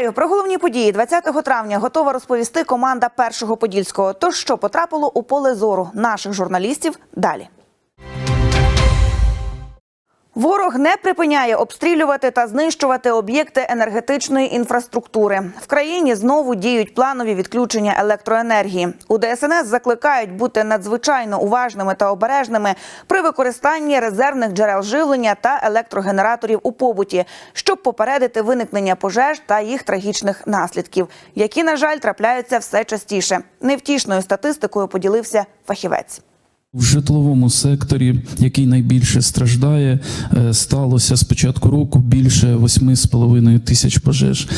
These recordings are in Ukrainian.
Вітаю про головні події 20 травня. Готова розповісти команда першого подільського. Тож що потрапило у поле зору наших журналістів далі. Ворог не припиняє обстрілювати та знищувати об'єкти енергетичної інфраструктури. В країні знову діють планові відключення електроенергії. У ДСНС закликають бути надзвичайно уважними та обережними при використанні резервних джерел живлення та електрогенераторів у побуті, щоб попередити виникнення пожеж та їх трагічних наслідків, які, на жаль, трапляються все частіше. Невтішною статистикою поділився фахівець. В житловому секторі, який найбільше страждає, е, сталося з початку року більше 8,5 тисяч пожеж.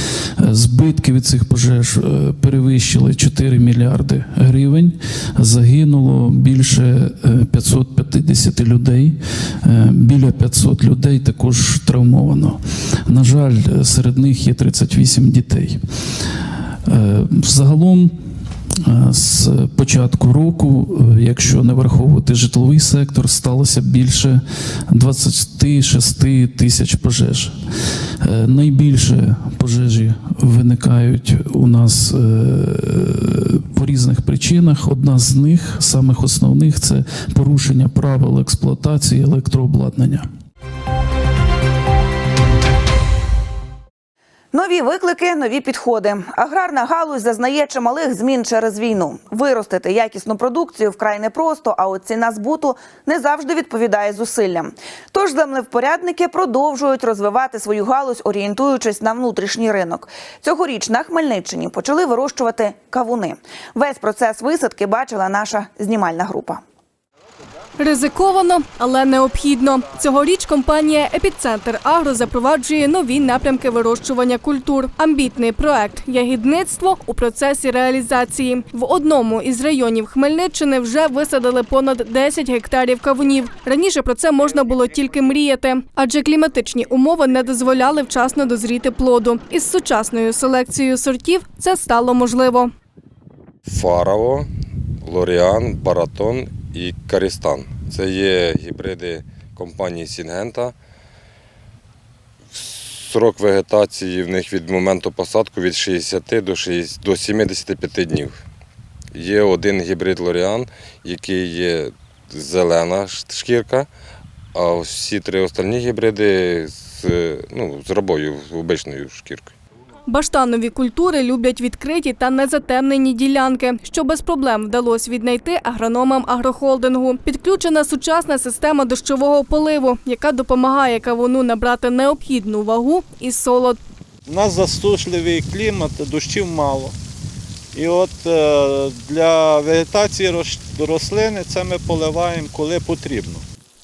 Е, Збитки від цих пожеж е, перевищили 4 мільярди гривень. Загинуло більше е, 550 людей. Біля 500 людей також травмовано. На жаль, серед них є 38 дітей. Загалом Е, З початку року, е, якщо не враховувати житловий сектор, сталося більше 26 тисяч пожеж. Е, Найбільше пожежі виникають у нас е, по різних причинах. Одна з них, самих основних, це порушення правил експлуатації електрообладнання. Нові виклики, нові підходи. Аграрна галузь зазнає чималих змін через війну. Виростити якісну продукцію вкрай непросто, а от ціна збуту не завжди відповідає зусиллям. Тож землевпорядники продовжують розвивати свою галузь, орієнтуючись на внутрішній ринок. Цьогоріч на Хмельниччині почали вирощувати кавуни. Весь процес висадки бачила наша знімальна група. Ризиковано, але необхідно. Цьогоріч компанія Епіцентр Агро запроваджує нові напрямки вирощування культур. Амбітний проект ягідництво у процесі реалізації. В одному із районів Хмельниччини вже висадили понад 10 гектарів кавунів. Раніше про це можна було тільки мріяти, адже кліматичні умови не дозволяли вчасно дозріти плоду. Із сучасною селекцією сортів це стало можливо. Фарао, Лоріан, Баратон і Карістан. Це є гібриди компанії Сінгента. Срок вегетації в них від моменту посадку від 60 до 75 днів. Є один гібрид Лоріан, який є зелена шкірка, а всі три остальні гібриди з, ну, з рабою, обичною шкіркою. Баштанові культури люблять відкриті та незатемнені ділянки, що без проблем вдалося віднайти агрономам агрохолдингу. Підключена сучасна система дощового поливу, яка допомагає кавуну набрати необхідну вагу і солод. У нас засушливий клімат, дощів мало. І от е, для вегетації рослини це ми поливаємо коли потрібно.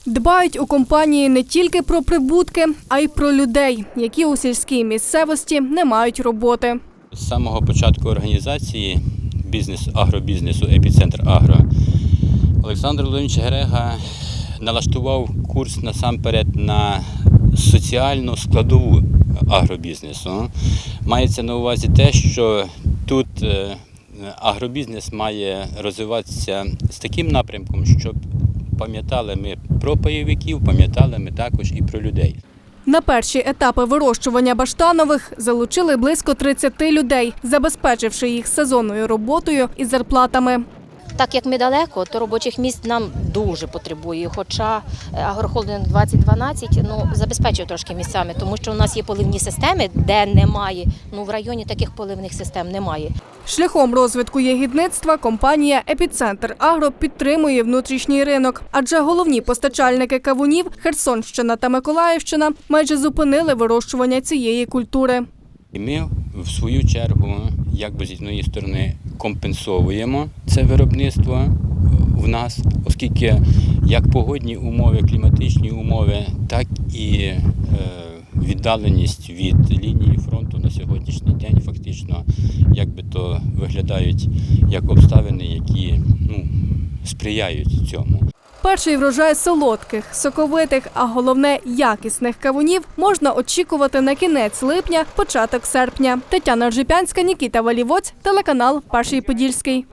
Дбають у компанії не тільки про прибутки, а й про людей, які у сільській місцевості не мають роботи. З самого початку організації бізнес, агробізнесу Епіцентр Агро Олександр Володимирович Герега налаштував курс насамперед на соціальну складову агробізнесу. Мається на увазі те, що тут е, агробізнес має розвиватися з таким напрямком, щоб пам'ятали ми про пайовиків, пам'ятали ми також і про людей. На перші етапи вирощування баштанових залучили близько 30 людей, забезпечивши їх сезонною роботою і зарплатами. Так як ми далеко, то робочих місць нам дуже потребує. Хоча е, агрохолдинг 2012 ну, забезпечує трошки місцями, тому що у нас є поливні системи, де немає. Ну в районі таких поливних систем немає. Шляхом розвитку ягідництва компанія Епіцентр Агро підтримує внутрішній ринок, адже головні постачальники кавунів Херсонщина та Миколаївщина майже зупинили вирощування цієї культури. І ми, в свою чергу, якби з однієї сторони компенсовуємо це виробництво е, в нас, оскільки як погодні умови, кліматичні умови, так і е, віддаленість від лінії фронту на сьогоднішній день фактично якби то виглядають як обставини, які ну, сприяють цьому. Перший врожай солодких, соковитих, а головне якісних кавунів можна очікувати на кінець липня, початок серпня. Тетяна Ржипянська, Нікіта Валівоць, телеканал Перший Подільський.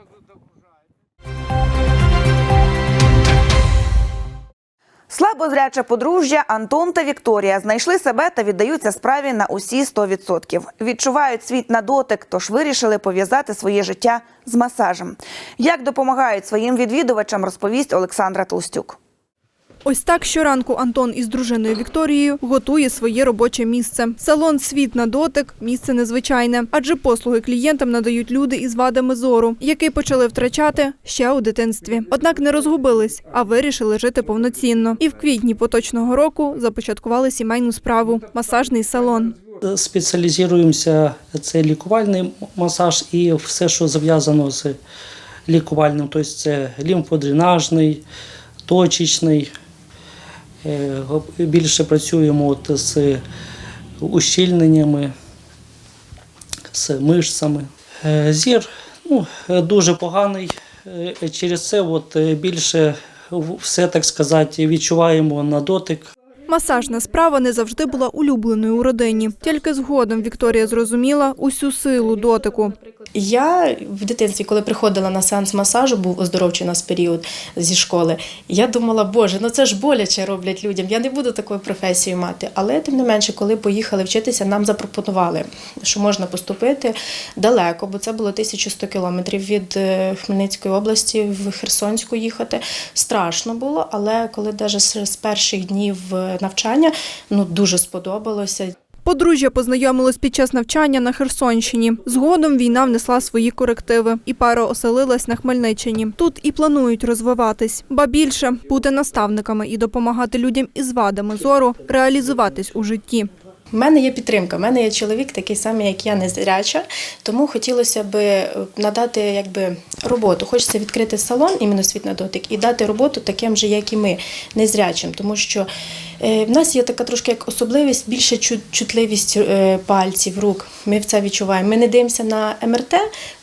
Слабозряче подружжя Антон та Вікторія знайшли себе та віддаються справі на усі 100%. Відчувають світ на дотик, тож вирішили пов'язати своє життя з масажем. Як допомагають своїм відвідувачам, розповість Олександра Толстюк. Ось так щоранку Антон із дружиною Вікторією готує своє робоче місце. Салон Світ на дотик місце незвичайне, адже послуги клієнтам надають люди із вадами зору, які почали втрачати ще у дитинстві. Однак не розгубились, а вирішили жити повноцінно. І в квітні поточного року започаткували сімейну справу масажний салон. Спеціалізуємося це лікувальний масаж і все, що зв'язано з лікувальним, тобто це лімфодренажний, точечний. Е, Більше працюємо от з ущільненнями, з мишцями. Е, Зір ну, дуже поганий. Е, Через це от більше все, так сказати, відчуваємо на дотик. Масажна справа не завжди була улюбленою у родині. Тільки згодом Вікторія зрозуміла усю силу дотику. Я в дитинстві, коли приходила на сеанс масажу, був оздоровчий у нас період зі школи. Я думала, боже, ну це ж боляче роблять людям. Я не буду такою професією мати. Але тим не менше, коли поїхали вчитися, нам запропонували, що можна поступити далеко, бо це було 1100 кілометрів від е, Хмельницької області в Херсонську їхати. Страшно було, але коли навіть з перших днів е, навчання ну дуже сподобалося. Подружжя познайомилось під час навчання на Херсонщині. Згодом війна внесла свої корективи, і пара оселилась на Хмельниччині. Тут і планують розвиватись, ба більше бути наставниками і допомагати людям із вадами зору реалізуватись у житті. У мене є підтримка. У мене є чоловік такий самий, як я, незряча, тому хотілося б надати якби, роботу. Хочеться відкрити салон, іменно світ на дотик, і дати роботу таким же, як і ми, незрячим. Тому що е, в нас є така трошки як особливість, більше чутливість е, пальців, рук. Ми в це відчуваємо. Ми не дивимося на МРТ,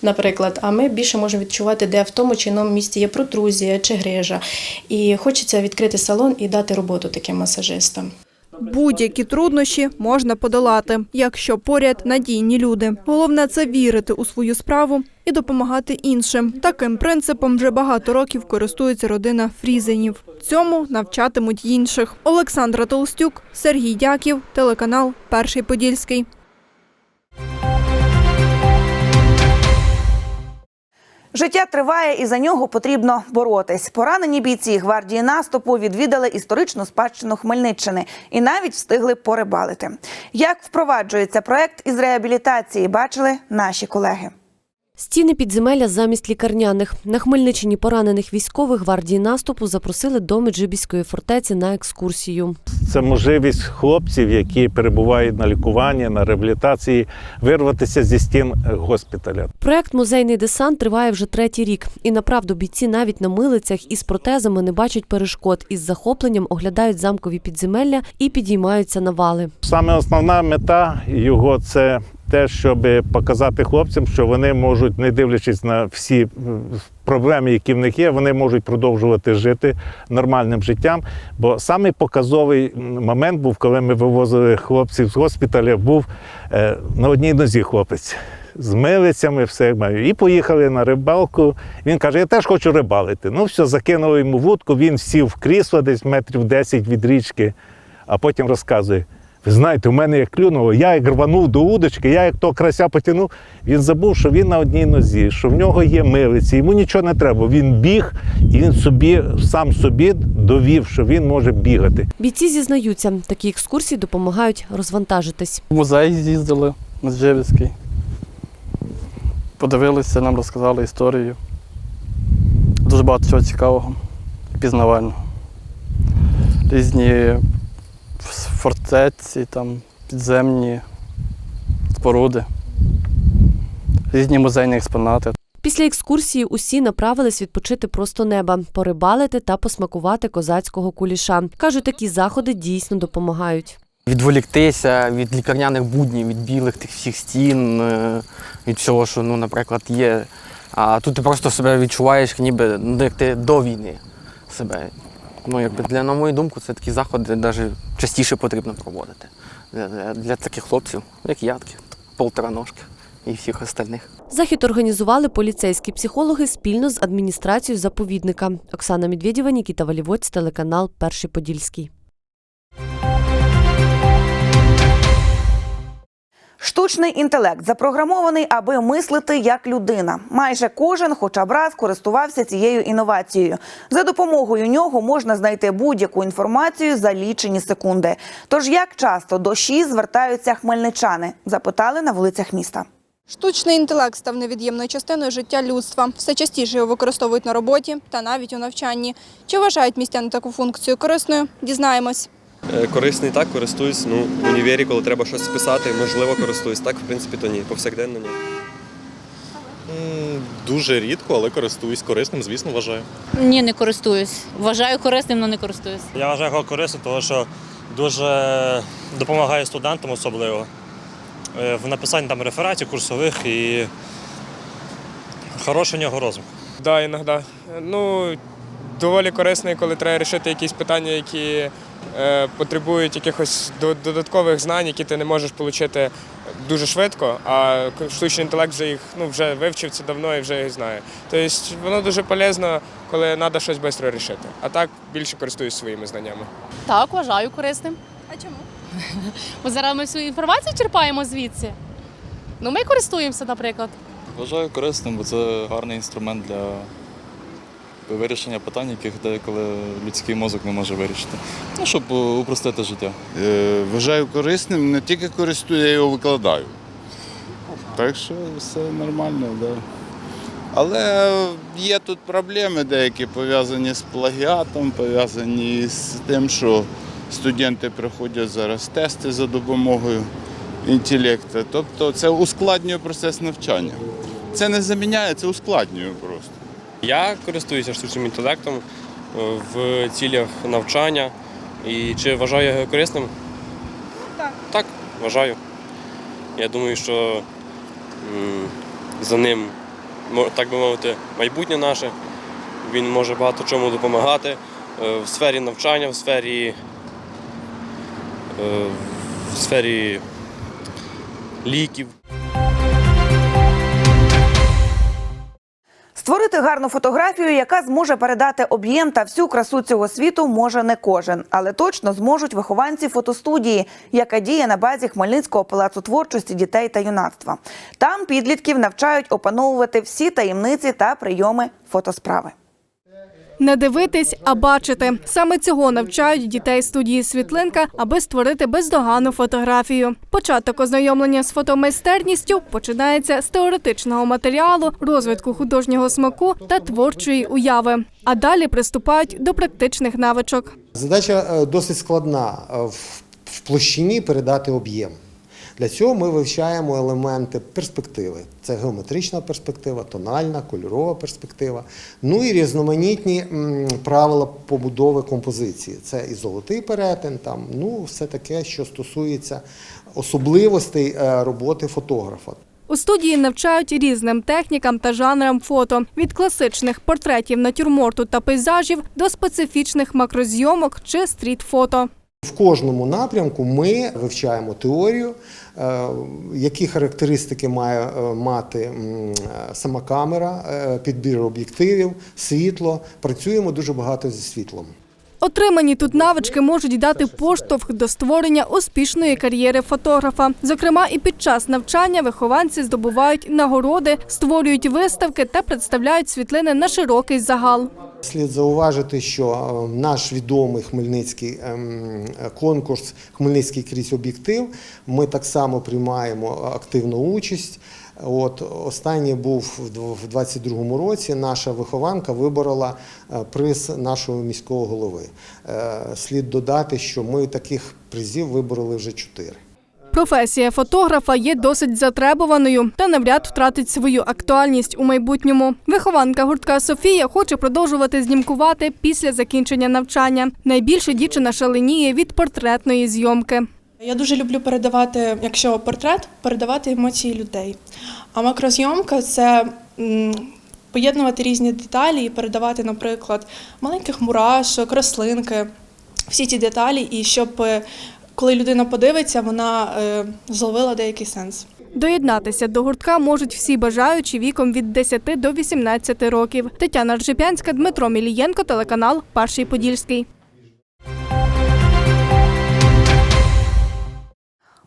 наприклад, а ми більше можемо відчувати, де в тому чи іному місці є протрузія чи грижа. І хочеться відкрити салон і дати роботу таким масажистам. Будь-які труднощі можна подолати, якщо поряд надійні люди. Головне це вірити у свою справу і допомагати іншим. Таким принципом вже багато років користується родина Фрізенів. Цьому навчатимуть інших. Олександра Толстюк, Сергій Дяків, телеканал Перший Подільський. Життя триває і за нього потрібно боротись. Поранені бійці гвардії наступу відвідали історичну спадщину Хмельниччини і навіть встигли порибалити. Як впроваджується проект із реабілітації, бачили наші колеги. Стіни підземелля замість лікарняних. На Хмельниччині поранених військових гвардії наступу запросили до Меджибіської фортеці на екскурсію. Це можливість хлопців, які перебувають на лікуванні, на реабілітації, вирватися зі стін госпіталя. Проект Музейний десант триває вже третій рік. І направду бійці навіть на милицях із протезами не бачать перешкод. Із захопленням оглядають замкові підземелля і підіймаються на вали. Саме основна мета його це те, щоб показати хлопцям, що вони можуть, не дивлячись на всі е, проблеми, які в них є, вони можуть продовжувати жити нормальним життям. Бо самий показовий момент був, коли ми вивозили хлопців з госпіталя, був е, на одній нозі хлопець. З милицями, все як маю. І поїхали на рибалку. Він каже: Я теж хочу рибалити. Ну, все, закинули йому вудку, він сів в крісло десь метрів 10 від річки, а потім розказує: ви знаєте, у мене як клюнуло, я як рванув до удочки, я як то крася потягнув. Він забув, що він на одній нозі, що в нього є милиці, йому нічого не треба. Він біг і він собі сам собі довів, що він може бігати. Бійці зізнаються, такі екскурсії допомагають розвантажитись. В музей з'їздили на Меджибіський. Подивилися, нам розказали історію. Дуже багато чого цікавого, пізнавального. Різні фортеці, там, підземні споруди, різні музейні експонати. Після екскурсії усі направились відпочити просто неба, порибалити та посмакувати козацького куліша. Кажуть, такі заходи дійсно допомагають. відволіктися від лікарняних буднів, від білих тих всіх стін, е, від всього, що, ну, наприклад, є. А тут ти просто себе відчуваєш, ніби ну, як ти до війни себе. Ну, якби для, на мою думку, це такі заходи навіть частіше потрібно проводити. Для, для, для таких хлопців, як я, полтораножки і всіх остальних. Захід організували поліцейські психологи спільно з адміністрацією заповідника. Оксана Медведєва, Нікіта Валівоць, телеканал Перший Подільський. Штучний інтелект запрограмований, аби мислити як людина. Майже кожен, хоча б раз, користувався цією інновацією. За допомогою нього можна знайти будь-яку інформацію за лічені секунди. Тож як часто до ШІ звертаються хмельничани? Запитали на вулицях міста. Штучний інтелект став невід'ємною частиною життя людства. Все частіше його використовують на роботі та навіть у навчанні. Чи вважають містяни таку функцію корисною? Дізнаємось. Е, Корисний так, користуюсь. Ну, в універі, коли треба щось списати, можливо, користуюсь. Так, в принципі, то ні. Повсякденно ні. Дуже рідко, але користуюсь корисним, звісно, вважаю. Ні, не користуюсь. Вважаю корисним, але не користуюсь. Я вважаю його корисним, тому що дуже допомагає студентам особливо е, в написанні там рефератів, курсових і хороший у нього розум. Да, іноді. Ну, доволі корисний, коли треба вирішити якісь питання, які потребують якихось додаткових знань, які ти не можеш отримати дуже швидко, а штучний інтелект вже їх ну, вже вивчив це давно і вже їх знає. Тобто воно дуже полезно, коли треба щось швидко вирішити. А так більше користуюсь своїми знаннями. Так, вважаю корисним. А чому? Бо зараз ми всю інформацію черпаємо звідси. Ну, ми користуємося, наприклад. Вважаю корисним, бо це гарний інструмент для вирішення питань, яких деколи людський мозок не може вирішити. Ну, щоб упростити життя. Е, Вважаю корисним, не тільки користую, я його викладаю. Так що все нормально, так. Да. Але є тут проблеми деякі пов'язані з плагіатом, пов'язані з тим, що студенти проходять зараз тести за допомогою інтелекту. Тобто це ускладнює процес навчання. Це не заміняє, це ускладнює просто. Я користуюся штучним інтелектом е, в цілях навчання. І чи вважаю його корисним? Так. Так, вважаю. Я думаю, що за ним, так би мовити, майбутнє наше. Він може багато чому допомагати е, в сфері навчання, в сфері, е, в сфері ліків. Створити гарну фотографію, яка зможе передати об'єм та всю красу цього світу, може не кожен, але точно зможуть вихованці фотостудії, яка діє на базі Хмельницького палацу творчості дітей та юнацтва. Там підлітків навчають опановувати всі таємниці та прийоми фотосправи. Не дивитись, а бачити. Саме цього навчають дітей студії Світлинка, аби створити бездоганну фотографію. Початок ознайомлення з фотомайстерністю починається з теоретичного матеріалу, розвитку художнього смаку та творчої уяви. А далі приступають до практичних навичок. Задача е, досить складна е, в- в площині передати об'єм. Для цього ми вивчаємо елементи перспективи. Це геометрична перспектива, тональна, кольорова перспектива. Ну і різноманітні правила побудови композиції. Це і золотий перетин, там, ну, все таке, що стосується особливостей е, роботи фотографа. У студії навчають різним технікам та жанрам фото від класичних портретів натюрморту та пейзажів до специфічних макрозйомок чи стріт-фото. В кожному напрямку ми вивчаємо теорію, е, які характеристики має е, мати е, сама камера, підбір об'єктивів, світло. Працюємо дуже багато зі світлом. Отримані тут навички можуть дати поштовх до створення успішної кар'єри фотографа. Зокрема, і під час навчання вихованці здобувають нагороди, створюють виставки та представляють світлини на широкий загал. Слід зауважити, що е, наш відомий хмельницький ем, конкурс Хмельницький крізь об'єктив. Ми так само приймаємо активну участь. От останній був в 22-му році. Наша вихованка виборола е, приз нашого міського голови. Е, Слід додати, що ми таких призів вибороли вже чотири. Професія фотографа є досить затребуваною та навряд втратить свою актуальність у майбутньому. Вихованка гуртка Софія хоче продовжувати знімкувати після закінчення навчання. Найбільше дівчина шаленіє від портретної зйомки. Я дуже люблю передавати, якщо портрет, передавати емоції людей. А макрозйомка це поєднувати різні деталі і передавати, наприклад, маленьких мурашок, рослинки, всі ці деталі, і щоб е, коли людина подивиться, вона е, зловила деякий сенс. Доєднатися до гуртка можуть всі бажаючі віком від 10 до 18 років. Тетяна Ржепянська, Дмитро Мілієнко, телеканал Перший Подільський.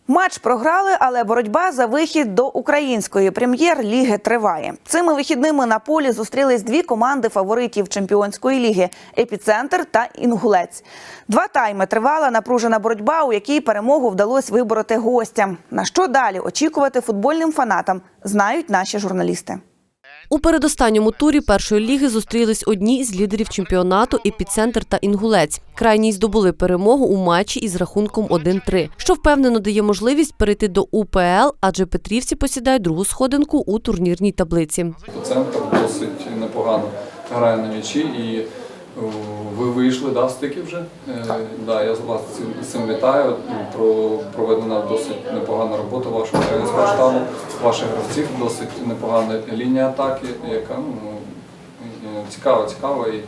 Матч програли, але боротьба за вихід до української прем'єр-ліги триває. Цими вихідними на полі зустрілись дві команди фаворитів чемпіонської ліги епіцентр та інгулець. Два тайми тривала напружена боротьба, у якій перемогу вдалося вибороти гостям. На що далі очікувати футбольним фанатам, знають наші журналісти. У передостанньому турі першої ліги зустрілись одні із лідерів чемпіонату Епіцентр та Інгулець. Крайні здобули перемогу у матчі із рахунком 1-3, що впевнено дає можливість перейти до УПЛ, адже Петрівці посідають другу сходинку у турнірній таблиці. Центр досить непогано грає на м'ячі і ви вийшли да, в стики вже. Е, да, я вас з цим, цим вітаю. Про проведена досить непогана робота вашого тренерського штабу, ваших гравців, досить непогана лінія атаки, яка ну, е, цікава, цікава. І,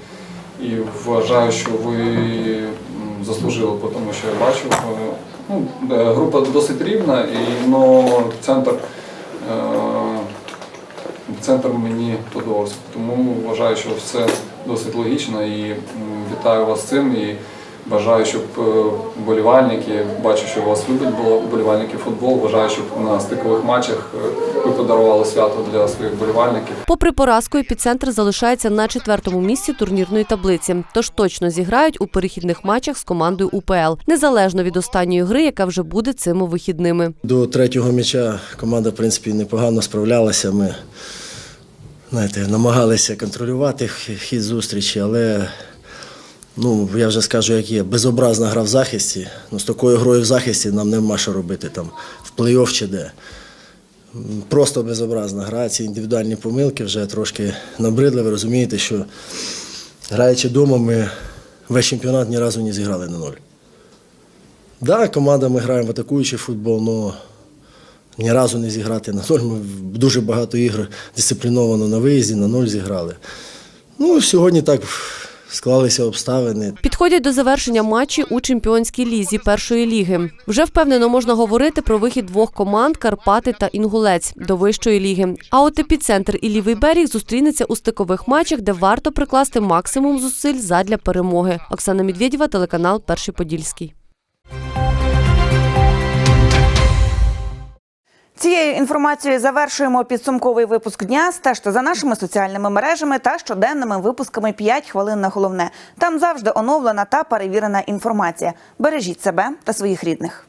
і вважаю, що ви заслужили, тому що я бачив. е, Ну, е, група досить рівна, і но центр. е, Центр мені подобався, тому вважаю, що все досить логічно і вітаю вас з цим. І бажаю, щоб е, вболівальники, бачу, що вас люблять бо- вболівальники футбол. Бажаю, щоб на стикових матчах е, ви подарували свято для своїх вболівальників. Попри поразку, епіцентр залишається на четвертому місці турнірної таблиці, тож точно зіграють у перехідних матчах з командою УПЛ, незалежно від останньої гри, яка вже буде цими вихідними. До третього м'яча команда, в принципі, непогано справлялася. Ми знаєте, намагалися контролювати хід зустрічі, але ну, я вже скажу, як є, безобразна гра в захисті. Ну, з такою грою в захисті нам нема що робити там в плей-офф чи де. Просто безобразна гра. Ці індивідуальні помилки вже трошки набридли. Ви розумієте, що граючи вдома, ми весь чемпіонат ні разу не зіграли на ноль. Так, да, команда ми граємо в атакуючий футбол, але ні разу не зіграти на ноль. Ми дуже багато ігор дисципліновано на виїзді, на ноль зіграли. Ну, сьогодні так склалися обставини. Підходять до завершення матчі у чемпіонській лізі першої ліги. Вже впевнено можна говорити про вихід двох команд Карпати та Інгулець до вищої ліги. А от епіцентр і лівий берег зустрінеться у стикових матчах, де варто прикласти максимум зусиль задля перемоги. Оксана Медведєва, телеканал Перший Подільський. Цією інформацією завершуємо підсумковий випуск дня. Стежте за нашими соціальними мережами та щоденними випусками «5 хвилин на головне. Там завжди оновлена та перевірена інформація. Бережіть себе та своїх рідних.